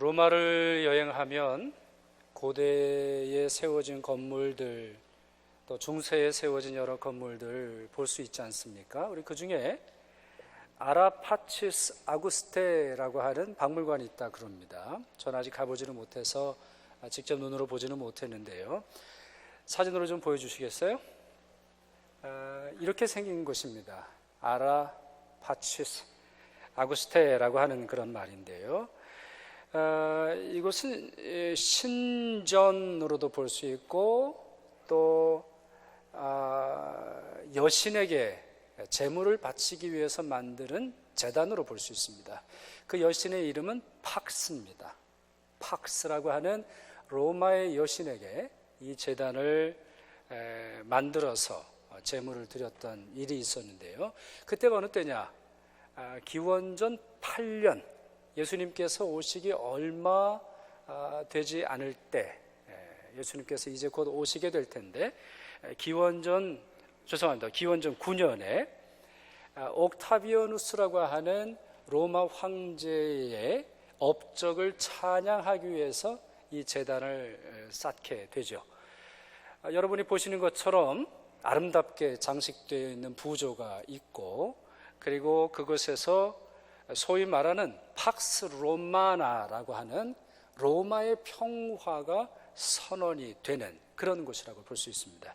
로마를 여행하면 고대에 세워진 건물들 또 중세에 세워진 여러 건물들 볼 수 있지 않습니까? 우리 그 중에 아라파치스 아구스테라고 하는 박물관이 있다 그럽니다. 전 아직 가보지는 못해서 직접 눈으로 보지는 못했는데요. 사진으로 좀 보여주시겠어요? 아, 이렇게 생긴 곳입니다. 아라파치스 아구스테라고 하는 그런 말인데요. 아, 이곳은 에, 신전으로도 볼 수 있고 또 아, 여신에게 제물을 바치기 위해서 만드는 재단으로 볼 수 있습니다. 그 여신의 이름은 팍스입니다. 팍스라고 하는 로마의 여신에게 이 재단을 에, 만들어서 제물을 드렸던 일이 있었는데요. 그때가 어느 때냐? 아, 기원전 8년 예수님께서 오시기 얼마 아, 되지 않을 때 에, 예수님께서 이제 곧 오시게 될 텐데 에, 기원전 죄송합니다. 기원전 9년에 아, 옥타비아누스라고 하는 로마 황제의 업적을 찬양하기 위해서 이 재단을 에, 쌓게 되죠. 아, 여러분이 보시는 것처럼 아름답게 장식되어 있는 부조가 있고 그리고 그곳에서 소위 말하는 팍스 로마나라고 하는 로마의 평화가 선언이 되는 그런 곳이라고 볼 수 있습니다.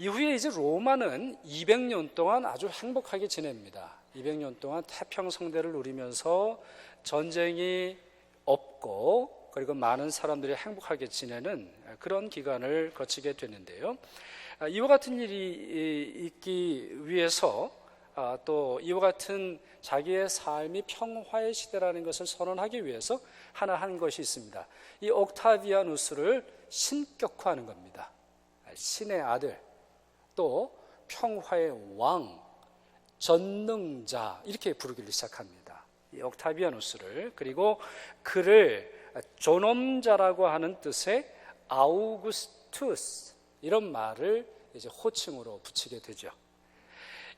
이후에 이제 로마는 200년 동안 아주 행복하게 지냅니다. 200년 동안 태평성대를 누리면서 전쟁이 없고 그리고 많은 사람들이 행복하게 지내는 그런 기간을 거치게 되는데요. 아, 이와 같은 일이 있기 위해서 아, 또 이와 같은 자기의 삶이 평화의 시대라는 것을 선언하기 위해서 하나 한 것이 있습니다. 이 옥타비아누스를 신격화하는 겁니다. 신의 아들, 또 평화의 왕, 전능자 이렇게 부르기를 시작합니다. 이 옥타비아누스를 그리고 그를 존엄자라고 하는 뜻의 아우구스투스 이런 말을 이제 호칭으로 붙이게 되죠.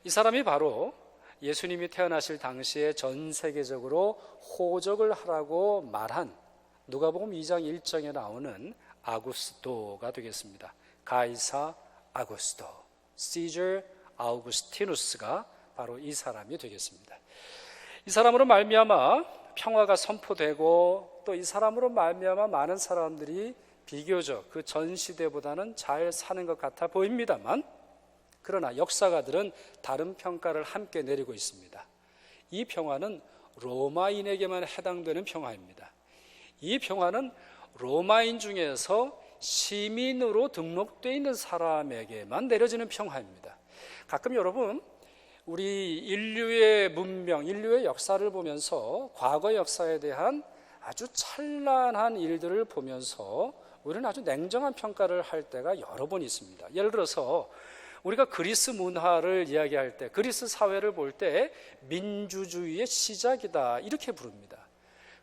이 사람이 바로 예수님이 태어나실 당시에 전 세계적으로 호적을 하라고 말한 누가복음 2장 1장에 나오는 아구스토가 되겠습니다. 가이사 아구스토, 시저 아우구스티누스가 바로 이 사람이 되겠습니다. 이 사람으로 말미암아 평화가 선포되고 또 이 사람으로 말미암아 많은 사람들이 비교적 그 전 시대보다는 잘 사는 것 같아 보입니다만 그러나 역사가들은 다른 평가를 함께 내리고 있습니다. 이 평화는 로마인에게만 해당되는 평화입니다. 이 평화는 로마인 중에서 시민으로 등록되어 있는 사람에게만 내려지는 평화입니다. 가끔 여러분, 우리 인류의 문명, 인류의 역사를 보면서 과거 역사에 대한 아주 찬란한 일들을 보면서 우리는 아주 냉정한 평가를 할 때가 여러 번 있습니다. 예를 들어서 우리가 그리스 문화를 이야기할 때, 그리스 사회를 볼 때 민주주의의 시작이다 이렇게 부릅니다.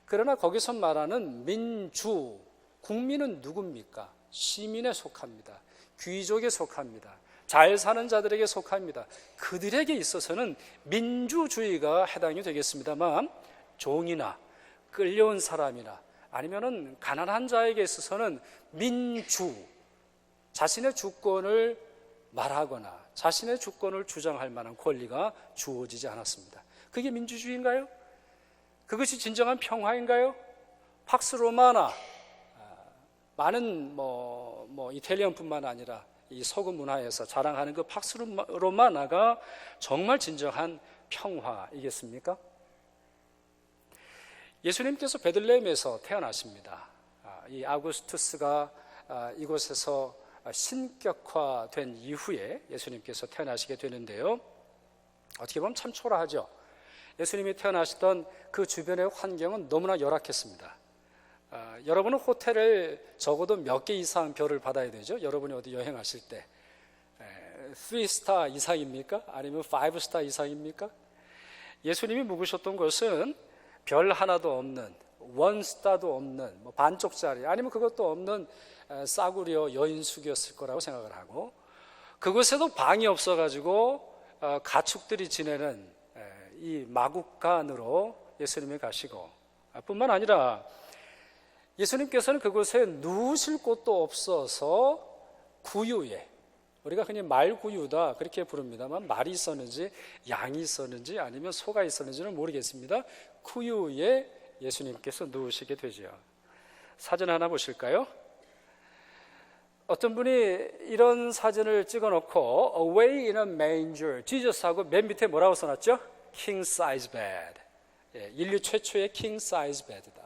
그러나 거기서 말하는 민주, 국민은 누굽니까? 시민에 속합니다. 귀족에 속합니다. 잘 사는 자들에게 속합니다. 그들에게 있어서는 민주주의가 해당이 되겠습니다만 종이나 끌려온 사람이나 아니면은 가난한 자에게 있어서는 민주 자신의 주권을 말하거나 자신의 주권을 주장할 만한 권리가 주어지지 않았습니다. 그게 민주주의인가요? 그것이 진정한 평화인가요? 팍스 로마나 많은 뭐, 뭐 이탈리안뿐만 아니라 이 서구 문화에서 자랑하는 그 팍스 로마나가 정말 진정한 평화이겠습니까? 예수님께서 베들레헴에서 태어나십니다. 아, 이 아구스투스가 아, 이곳에서 신격화된 이후에 예수님께서 태어나시게 되는데요. 어떻게 보면 참 초라하죠. 예수님이 태어나시던 그 주변의 환경은 너무나 열악했습니다. 아, 여러분은 호텔을 적어도 몇 개 이상 별을 받아야 되죠. 여러분이 어디 여행하실 때. 3스타 이상입니까? 아니면 5스타 이상입니까? 예수님이 묵으셨던 것은 별 하나도 없는, 원스타도 없는, 뭐 반쪽짜리, 아니면 그것도 없는 싸구려 여인숙이었을 거라고 생각을 하고, 그곳에도 방이 없어가지고 어, 가축들이 지내는 이 마국간으로 예수님이 가시고, 뿐만 아니라 예수님께서는 그곳에 누우실 곳도 없어서 구유에 우리가 흔히 말구유다 그렇게 부릅니다만 말이 있었는지 양이 있었는지 아니면 소가 있었는지는 모르겠습니다. 구유에 예수님께서 누우시게 되죠. 사진 하나 보실까요? 어떤 분이 이런 사진을 찍어 놓고 Away in a manger, 지저스하고 맨 밑에 뭐라고 써놨죠? King size bed. 예, 인류 최초의 king size bed다.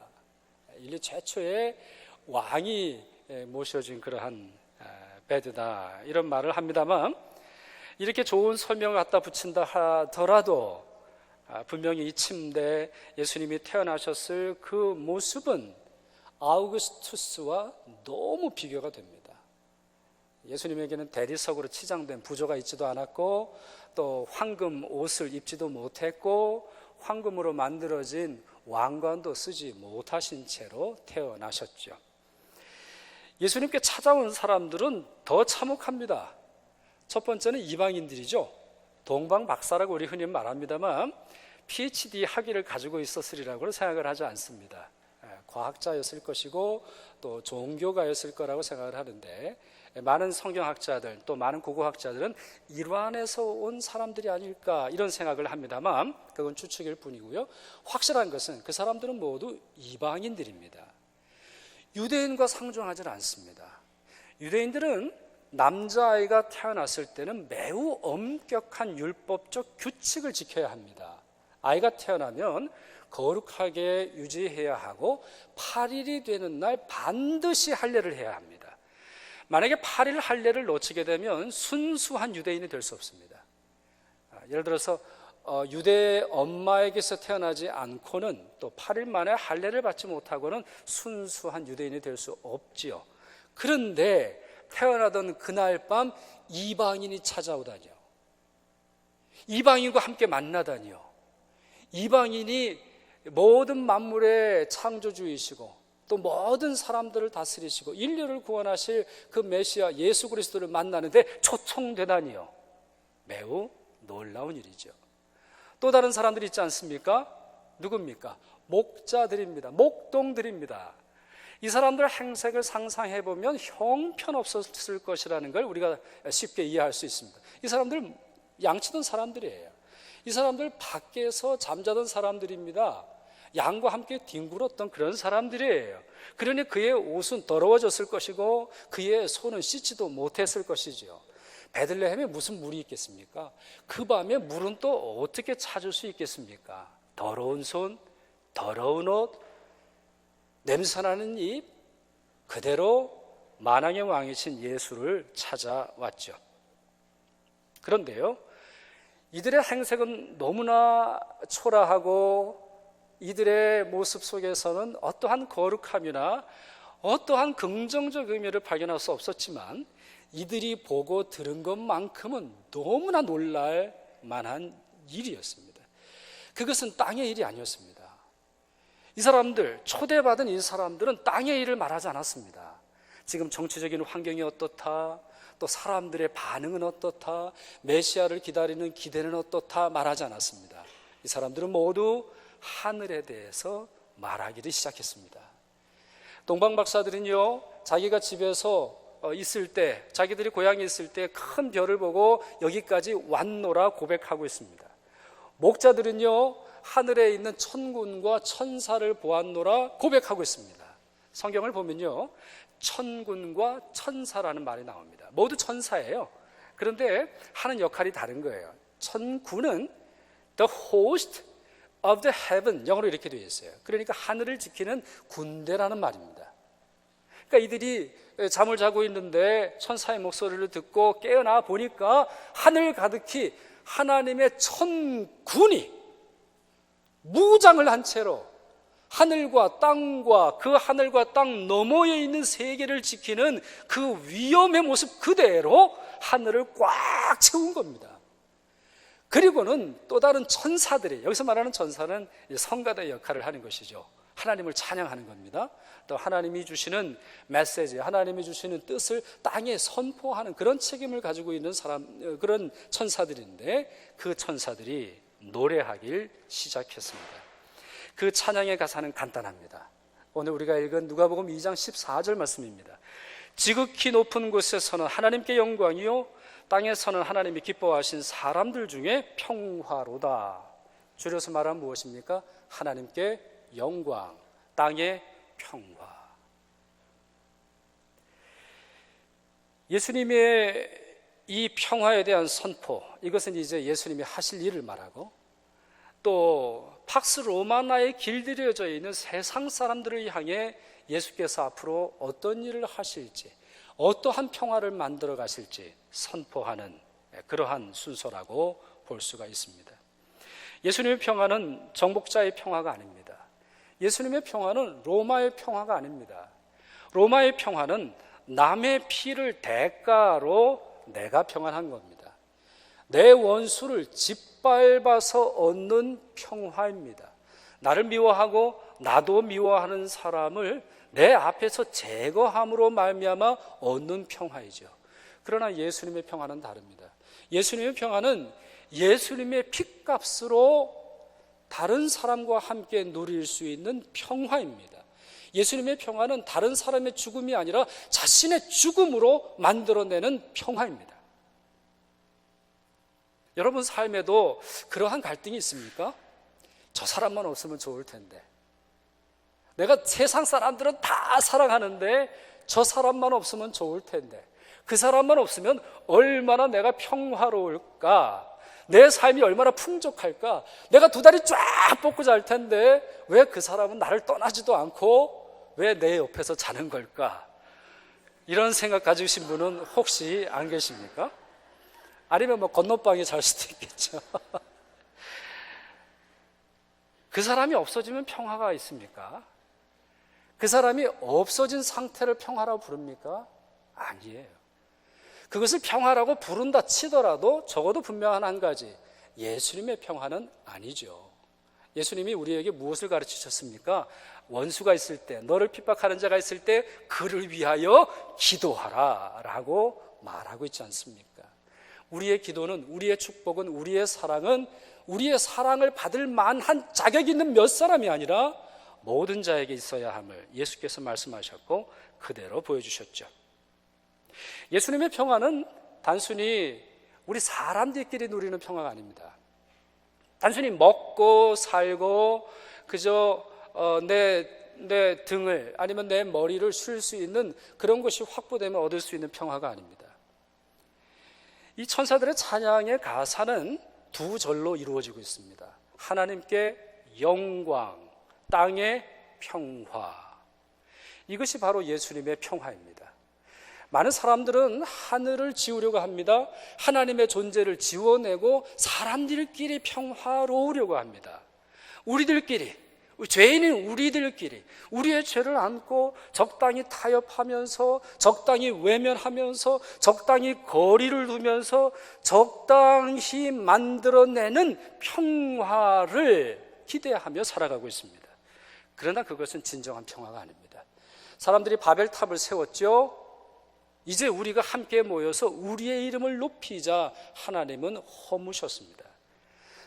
인류 최초의 왕이 예, 모셔진 그러한 아, 베드다 이런 말을 합니다만 이렇게 좋은 설명을 갖다 붙인다 하더라도 아, 분명히 이 침대 예수님이 태어나셨을 그 모습은 아우구스투스와 너무 비교가 됩니다. 예수님에게는 대리석으로 치장된 부조가 있지도 않았고 또 황금 옷을 입지도 못했고 황금으로 만들어진 왕관도 쓰지 못하신 채로 태어나셨죠. 예수님께 찾아온 사람들은 더 참혹합니다. 첫 번째는 이방인들이죠. 동방 박사라고 우리 흔히 말합니다만 PhD 학위를 가지고 있었으리라고 생각을 하지 않습니다. 예, 과학자였을 것이고 또 종교가였을 거라고 생각을 하는데 많은 성경학자들 또 많은 고고학자들은 이란에서 온 사람들이 아닐까 이런 생각을 합니다만 그건 추측일 뿐이고요. 확실한 것은 그 사람들은 모두 이방인들입니다. 유대인과 상종하지 않습니다. 유대인들은 남자아이가 태어났을 때는 매우 엄격한 율법적 규칙을 지켜야 합니다. 아이가 태어나면 거룩하게 유지해야 하고 8일이 되는 날 반드시 할례를 해야 합니다. 만약에 8일 할례를 놓치게 되면 순수한 유대인이 될 수 없습니다. 아, 예를 들어서 어, 유대 엄마에게서 태어나지 않고는 또 8일 만에 할례를 받지 못하고는 순수한 유대인이 될 수 없지요. 그런데 태어나던 그날 밤 이방인이 찾아오다니요. 이방인과 함께 만나다니요. 이방인이 모든 만물의 창조주이시고 또 모든 사람들을 다스리시고 인류를 구원하실 그 메시아 예수 그리스도를 만나는데 초청되다니요. 매우 놀라운 일이죠. 또 다른 사람들이 있지 않습니까? 누굽니까? 목자들입니다. 목동들입니다. 이 사람들 행색을 상상해 보면 형편없었을 것이라는 걸 우리가 쉽게 이해할 수 있습니다. 이 사람들 양치던 사람들이에요. 이 사람들 밖에서 잠자던 사람들입니다. 양과 함께 뒹굴었던 그런 사람들이에요. 그러니 그의 옷은 더러워졌을 것이고 그의 손은 씻지도 못했을 것이지요. 베들레헴에 무슨 물이 있겠습니까? 그 밤에 물은 또 어떻게 찾을 수 있겠습니까? 더러운 손, 더러운 옷, 냄새나는 입, 그대로 만왕의 왕이신 예수를 찾아왔죠. 그런데요, 이들의 행색은 너무나 초라하고 이들의 모습 속에서는 어떠한 거룩함이나 어떠한 긍정적 의미를 발견할 수 없었지만 이들이 보고 들은 것만큼은 너무나 놀랄 만한 일이었습니다. 그것은 땅의 일이 아니었습니다. 이 사람들, 초대받은 이 사람들은 땅의 일을 말하지 않았습니다. 지금 정치적인 환경이 어떻다, 또 사람들의 반응은 어떻다, 메시아를 기다리는 기대는 어떻다 말하지 않았습니다. 이 사람들은 모두 하늘에 대해서 말하기를 시작했습니다. 동방 박사들은요, 자기가 집에서 어, 있을 때, 자기들이 고향에 있을 때 큰 별을 보고 여기까지 왔노라 고백하고 있습니다. 목자들은요, 하늘에 있는 천군과 천사를 보았노라 고백하고 있습니다. 성경을 보면요, 천군과 천사라는 말이 나옵니다. 모두 천사예요. 그런데 하는 역할이 다른 거예요. 천군은 the host of the heaven 영어로 이렇게 되어 있어요. 그러니까 하늘을 지키는 군대라는 말입니다. 그러니까 이들이 잠을 자고 있는데 천사의 목소리를 듣고 깨어나 보니까 하늘 가득히 하나님의 천군이 무장을 한 채로 하늘과 땅과 그 하늘과 땅 너머에 있는 세계를 지키는 그 위험의 모습 그대로 하늘을 꽉 채운 겁니다. 그리고는 또 다른 천사들이 여기서 말하는 천사는 성가대 역할을 하는 것이죠. 하나님을 찬양하는 겁니다. 또 하나님이 주시는 메시지, 하나님이 주시는 뜻을 땅에 선포하는 그런 책임을 가지고 있는 사람, 그런 천사들인데 그 천사들이 노래하길 시작했습니다. 그 찬양의 가사는 간단합니다. 오늘 우리가 읽은 누가복음 2장 14절 말씀입니다. 지극히 높은 곳에서는 하나님께 영광이요 땅에서는 하나님이 기뻐하신 사람들 중에 평화로다. 줄여서 말하면 무엇입니까? 하나님께 영광, 땅의 평화. 예수님의 이 평화에 대한 선포, 이것은 이제 예수님이 하실 일을 말하고 또 팍스 로마나에 길들여져 있는 세상 사람들을 향해 예수께서 앞으로 어떤 일을 하실지, 어떠한 평화를 만들어 가실지 선포하는 그러한 순서라고 볼 수가 있습니다. 예수님의 평화는 정복자의 평화가 아닙니다. 예수님의 평화는 로마의 평화가 아닙니다. 로마의 평화는 남의 피를 대가로 내가 평안한 겁니다. 내 원수를 짓밟아서 얻는 평화입니다. 나를 미워하고 나도 미워하는 사람을 내 앞에서 제거함으로 말미암아 얻는 평화이죠. 그러나 예수님의 평화는 다릅니다. 예수님의 평화는 예수님의 핏값으로 다른 사람과 함께 누릴 수 있는 평화입니다. 예수님의 평화는 다른 사람의 죽음이 아니라 자신의 죽음으로 만들어내는 평화입니다. 여러분 삶에도 그러한 갈등이 있습니까? 저 사람만 없으면 좋을 텐데. 내가 세상 사람들은 다 사랑하는데 저 사람만 없으면 좋을 텐데. 그 사람만 없으면 얼마나 내가 평화로울까? 내 삶이 얼마나 풍족할까? 내가 두 다리 쫙 뻗고 잘 텐데 왜 그 사람은 나를 떠나지도 않고 왜 내 옆에서 자는 걸까? 이런 생각 가지신 분은 혹시 안 계십니까? 아니면 뭐 건너방에 잘 수도 있겠죠. 그 사람이 없어지면 평화가 있습니까? 그 사람이 없어진 상태를 평화라고 부릅니까? 아니에요. 그것을 평화라고 부른다 치더라도 적어도 분명한 한 가지. 예수님의 평화는 아니죠. 예수님이 우리에게 무엇을 가르치셨습니까? 원수가 있을 때, 너를 핍박하는 자가 있을 때, 그를 위하여 기도하라. 라고 말하고 있지 않습니까? 우리의 기도는, 우리의 축복은, 우리의 사랑은, 우리의 사랑을 받을 만한 자격 있는 몇 사람이 아니라 모든 자에게 있어야 함을 예수께서 말씀하셨고, 그대로 보여주셨죠. 예수님의 평화는 단순히 우리 사람들끼리 누리는 평화가 아닙니다. 단순히 먹고 살고 그저 어, 내, 내 등을 아니면 내 머리를 쉴 수 있는 그런 것이 확보되면 얻을 수 있는 평화가 아닙니다. 이 천사들의 찬양의 가사는 두 절로 이루어지고 있습니다. 하나님께 영광, 땅의 평화. 이것이 바로 예수님의 평화입니다. 많은 사람들은 하늘을 지우려고 합니다. 하나님의 존재를 지워내고 사람들끼리 평화로우려고 합니다. 우리들끼리, 죄인인 우리들끼리, 우리의 죄를 안고 적당히 타협하면서, 적당히 외면하면서, 적당히 거리를 두면서, 적당히 만들어내는 평화를 기대하며 살아가고 있습니다. 그러나 그것은 진정한 평화가 아닙니다. 사람들이 바벨탑을 세웠죠. 이제 우리가 함께 모여서 우리의 이름을 높이자 하나님은 허무셨습니다.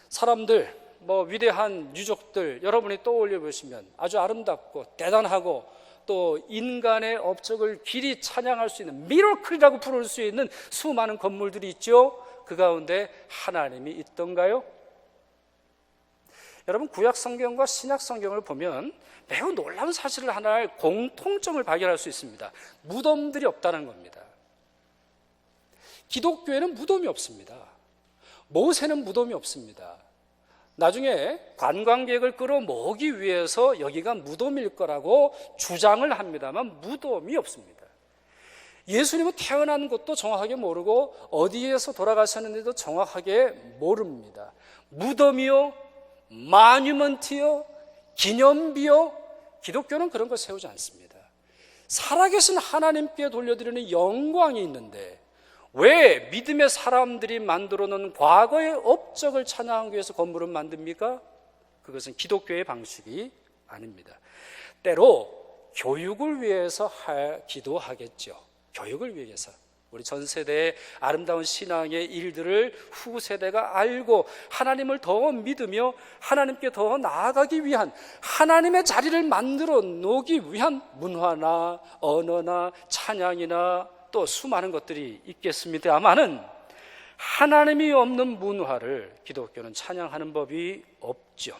사람들, 뭐 위대한 유족들 여러분이 떠올려 보시면 아주 아름답고 대단하고 또 인간의 업적을 길이 찬양할 수 있는 미러클이라고 부를 수 있는 수많은 건물들이 있죠. 그 가운데 하나님이 있던가요? 여러분 구약 성경과 신약 성경을 보면 매우 놀라운 사실을 하나의 공통점을 발견할 수 있습니다. 무덤들이 없다는 겁니다. 기독교에는 무덤이 없습니다. 모세는 무덤이 없습니다. 나중에 관광객을 끌어모으기 위해서 여기가 무덤일 거라고 주장을 합니다만 무덤이 없습니다. 예수님은 태어난 곳도 정확하게 모르고 어디에서 돌아가셨는지도 정확하게 모릅니다. 무덤이요, 마뉴먼트요, 기념비요, 기독교는 그런 거 세우지 않습니다. 살아계신 하나님께 돌려드리는 영광이 있는데 왜 믿음의 사람들이 만들어 놓은 과거의 업적을 찬양하기 위해서 건물을 만듭니까? 그것은 기독교의 방식이 아닙니다. 때로 교육을 위해서 하, 기도하겠죠. 교육을 위해서. 우리 전 세대의 아름다운 신앙의 일들을 후 세대가 알고 하나님을 더 믿으며 하나님께 더 나아가기 위한 하나님의 자리를 만들어 놓기 위한 문화나 언어나 찬양이나 또 수많은 것들이 있겠습니다만은 하나님이 없는 문화를 기독교는 찬양하는 법이 없죠.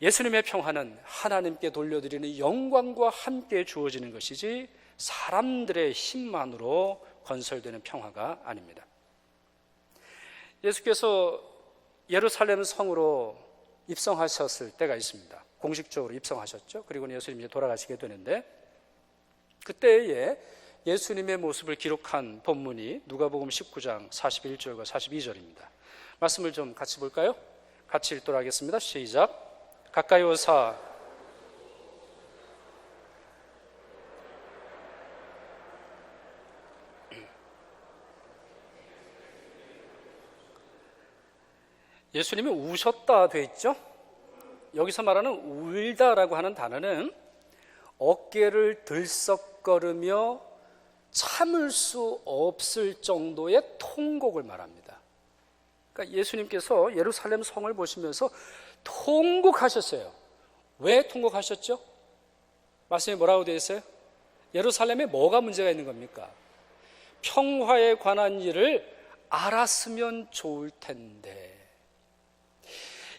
예수님의 평화는 하나님께 돌려드리는 영광과 함께 주어지는 것이지 사람들의 힘만으로 건설되는 평화가 아닙니다. 예수께서 예루살렘 성으로 입성하셨을 때가 있습니다. 공식적으로 입성하셨죠. 그리고 예수님이 돌아가시게 되는데 그때에 예수님의 모습을 기록한 본문이 누가복음 19장 41절과 42절입니다. 말씀을 좀 같이 볼까요? 같이 읽도록 하겠습니다. 시작. 가까이 오사 예수님이 우셨다 돼 있죠? 여기서 말하는 울다라고 하는 단어는 어깨를 들썩거리며 참을 수 없을 정도의 통곡을 말합니다. 그러니까 예수님께서 예루살렘 성을 보시면서 통곡하셨어요. 왜 통곡하셨죠? 말씀이 뭐라고 되어 있어요? 예루살렘에 뭐가 문제가 있는 겁니까? 평화에 관한 일을 알았으면 좋을 텐데.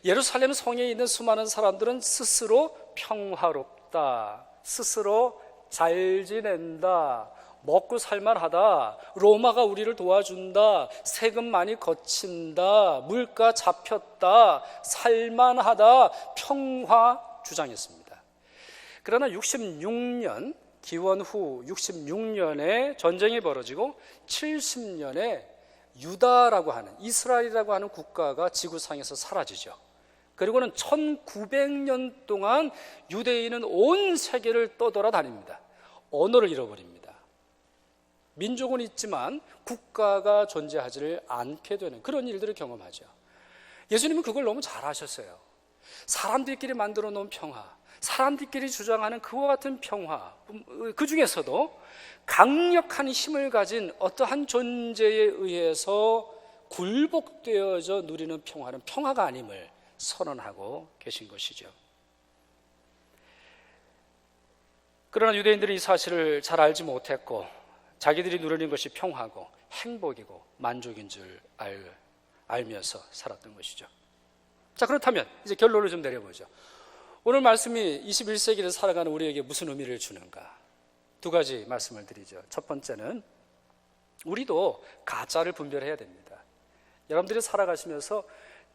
예루살렘 성에 있는 수많은 사람들은 스스로 평화롭다, 스스로 잘 지낸다, 먹고 살만하다, 로마가 우리를 도와준다, 세금 많이 거친다, 물가 잡혔다, 살만하다, 평화 주장했습니다. 그러나 66년, 기원 후 66년에 전쟁이 벌어지고 70년에 유다라고 하는 이스라엘이라고 하는 국가가 지구상에서 사라지죠. 그리고는 1900년 동안 유대인은 온 세계를 떠돌아 다닙니다. 언어를 잃어버립니다. 민족은 있지만 국가가 존재하지를 않게 되는 그런 일들을 경험하죠. 예수님은 그걸 너무 잘 아셨어요. 사람들끼리 만들어 놓은 평화, 사람들끼리 주장하는 그와 같은 평화, 그 중에서도 강력한 힘을 가진 어떠한 존재에 의해서 굴복되어져 누리는 평화는 평화가 아님을 선언하고 계신 것이죠. 그러나 유대인들이 이 사실을 잘 알지 못했고 자기들이 누리는 것이 평화고 행복이고 만족인 줄 알, 알면서 살았던 것이죠. 자, 그렇다면 이제 결론을 좀 내려보죠. 오늘 말씀이 21세기를 살아가는 우리에게 무슨 의미를 주는가? 두 가지 말씀을 드리죠. 첫 번째는 우리도 가짜를 분별해야 됩니다. 여러분들이 살아가시면서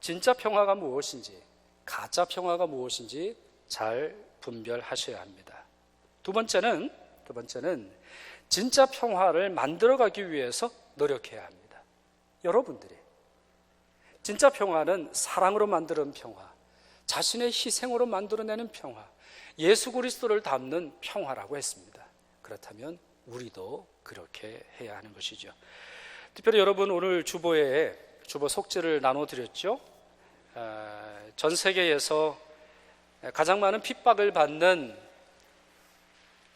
진짜 평화가 무엇인지, 가짜 평화가 무엇인지 잘 분별하셔야 합니다. 두 번째는, 두 번째는 진짜 평화를 만들어가기 위해서 노력해야 합니다. 여러분들이. 진짜 평화는 사랑으로 만드는 평화, 자신의 희생으로 만들어내는 평화, 예수 그리스도를 담는 평화라고 했습니다. 그렇다면 우리도 그렇게 해야 하는 것이죠. 특별히 여러분 오늘 주보에 주보 속죄를 나눠드렸죠. 어, 전 세계에서 가장 많은 핍박을 받는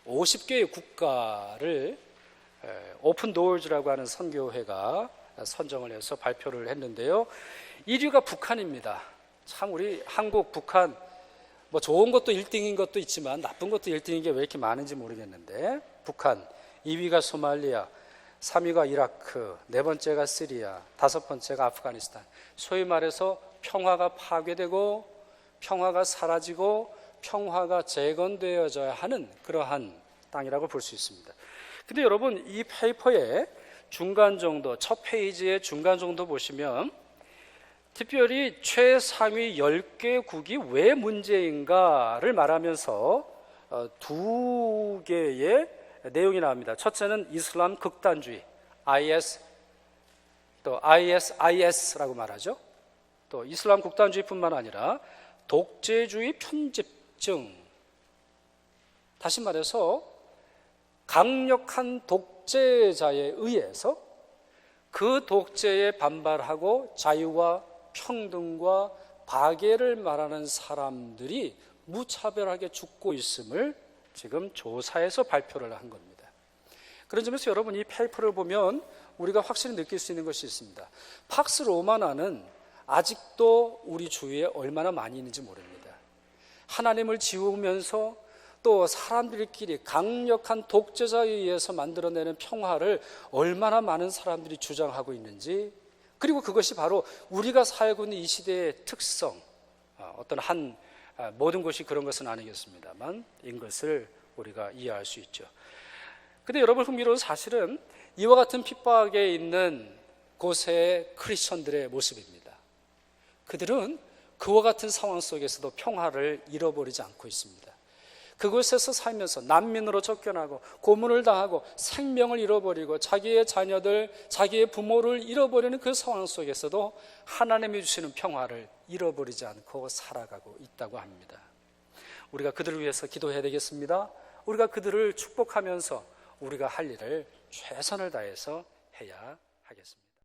50개의 국가를 오픈 도어즈라고 하는 선교회가 선정을 해서 발표를 했는데요. 1위가 북한입니다. 참 우리 한국, 북한 뭐 좋은 것도 1등인 것도 있지만 나쁜 것도 1등인 게 왜 이렇게 많은지 모르겠는데 북한, 2위가 소말리아, 3위가 이라크, 네 번째가 시리아, 다섯 번째가 아프가니스탄. 소위 말해서 평화가 파괴되고 평화가 사라지고 평화가 재건되어져야 하는 그러한 땅이라고 볼 수 있습니다. 근데 여러분 이 페이퍼의 중간 정도, 첫 페이지의 중간 정도 보시면 특별히 최상위 10개국이 왜 문제인가를 말하면서 어, 두 개의 내용이 나옵니다. 첫째는 이슬람 극단주의, IS, 또 ISIS라고 말하죠. 또 이슬람 극단주의뿐만 아니라 독재주의 편집증. 다시 말해서 강력한 독재자에 의해서 그 독재에 반발하고 자유와 평등과 박애를 말하는 사람들이 무차별하게 죽고 있음을 지금 조사해서 발표를 한 겁니다. 그런 점에서 여러분 이 페이퍼를 보면 우리가 확실히 느낄 수 있는 것이 있습니다. 팍스 로마나는 아직도 우리 주위에 얼마나 많이 있는지 모릅니다. 하나님을 지우면서 또 사람들끼리 강력한 독재자에 의해서 만들어내는 평화를 얼마나 많은 사람들이 주장하고 있는지 그리고 그것이 바로 우리가 살고 있는 이 시대의 특성 아, 어떤 한 아, 모든 것이 그런 것은 아니겠습니다만 인 것을 우리가 이해할 수 있죠. 근데 여러분 흥미로운 사실은 이와 같은 핍박에 있는 곳의 크리스천들의 모습입니다. 그들은 그와 같은 상황 속에서도 평화를 잃어버리지 않고 있습니다. 그곳에서 살면서 난민으로 쫓겨나고 고문을 당하고 생명을 잃어버리고 자기의 자녀들, 자기의 부모를 잃어버리는 그 상황 속에서도 하나님이 주시는 평화를 잃어버리지 않고 살아가고 있다고 합니다. 우리가 그들을 위해서 기도해야 되겠습니다. 우리가 그들을 축복하면서 우리가 할 일을 최선을 다해서 해야 하겠습니다.